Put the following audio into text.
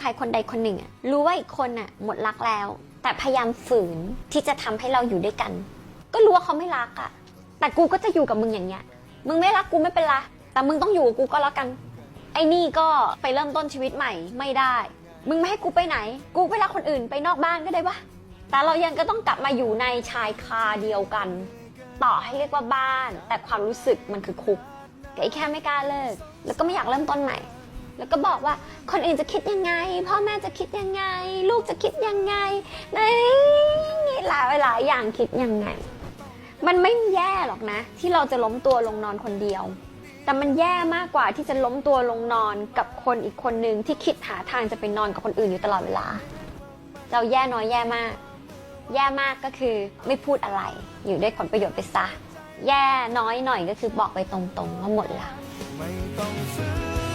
ใครคนใดคนหนึ่งอะรู้ว่าอีกคนอะหมดรักแล้ว แต่พยายามฝืนที่จะทำให้เราอยู่ด้วยกัน ก็รู้ว่าเขาไม่รักอะแต่กูก็จะอยู่กับมึงอย่างเงี้ย มึงไม่รักกูไม่เป็นไรแต่มึงต้องอยู่กับกูก็แล้วกัน ไอ้นี่ก็ไปเริ่มต้นชีวิตใหม่ไม่ได้ มึงไม่ให้กูไปไหน กูไปรักคนอื่นไปนอกบ้านก็ได้ปะแต่เรายังก็ต้องกลับมาอยู่ในชายคาเดียวกัน ต่อให้เรียกว่าบ้าน แต่ความรู้สึกมันคือคุกไอ้แค่ไม่กล้าเลิก แล้วก็ไม่อยากเริ่มต้นใหม่ แล้วก็บอกว่าคนอื่นจะคิดยังไง พ่อแม่จะคิดยังไง ลูกจะคิดยังไงในหลายหลายอย่างคิดยังไง มันไม่แย่หรอกนะ ที่เราจะล้มตัวลงนอนคนเดียว แต่มันแย่มากกว่าที่จะล้มตัวลงนอนกับคนอีกคนหนึ่งที่คิดหาทางจะไปนอนกับคนอื่นอยู่ตลอดเวลา เราแย่น้อยแย่มาก แย่มากก็คือไม่พูดอะไร อยู่ด้วยผลประโยชน์ไปซะแย่น้อยหน่อยก็คือบอกไปตรงๆว่าหมดล้วไม่ต้องซื้อ